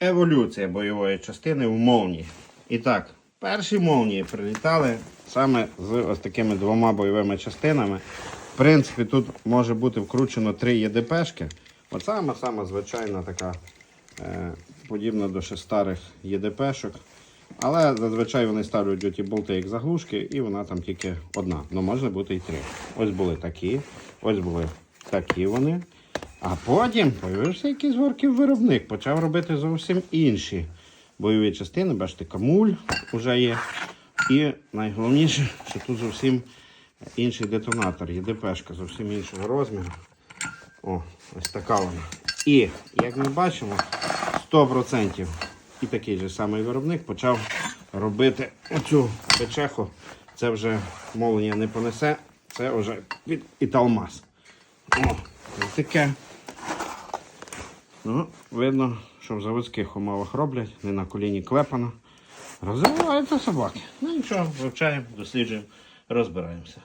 еволюція бойової частини в молнії. І так, перші молнії прилітали саме з ось такими двома бойовими частинами. В принципі, тут може бути вкручено три ЄДПшки. От сама сама звичайна така, е, подібна до ще старих ЄДПшок. Але зазвичай вони ставлять ті болти як заглушки, і вона там тільки одна. Ну може бути і три. Ось були такі, ось були такі вони. А потім появився якийсь горків виробник, почав робити зовсім інші бойові частини. Бачите, камуль вже є. І найголовніше, що тут зовсім інший детонатор, ЄДПшка зовсім іншого розміру. О, ось така вона. І, як ми бачимо, 100% і такий же самий виробник почав робити оцю печеху. Це вже мовлення не понесе, це вже від Італмаз. О, таке. Ну, видно, що в заводських умовах роблять, не на коліні клепано. Розвиваються собаки. Ну нічого, вивчаємо, досліджуємо, розбираємося.